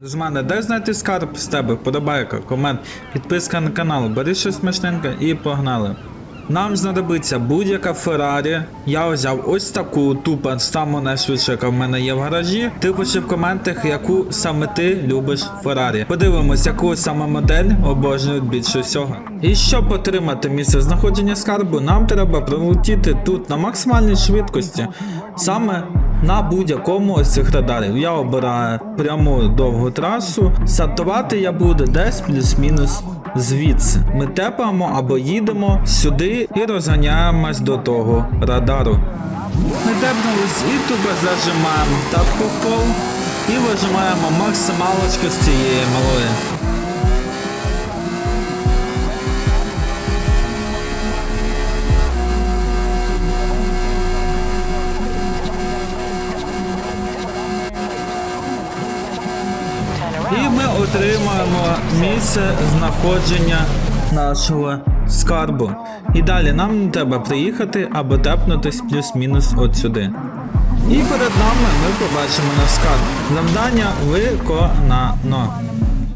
З мене де знайти скарб з тебе, подобайка, комент, підписка на канал, бери щось смачненьке і погнали. Нам знадобиться будь-яка Феррарі. Я взяв ось таку тупо саму найшвидшу, яка в мене є в гаражі. Ти пиши в коментах, яку саме ти любиш Феррарі. Подивимось, яку саме модель обожнюють більше всього. І щоб отримати місце знаходження скарбу, нам треба пролетіти тут на максимальній швидкості. Саме на будь-якому з цих радарів. Я обираю пряму довгу трасу. Стартувати я буду десь плюс-мінус звідси. Ми тепаємо або їдемо сюди і розганяємось до того радару. Ми тепнулись і тупо зажимаємо тапку в пол і вижимаємо максималочку з цієї малої. І ми отримаємо місце знаходження нашого скарбу. І далі нам не треба приїхати або тепнутись плюс-мінус от сюди. І перед нами ми побачимо наш скарб. Завдання виконано.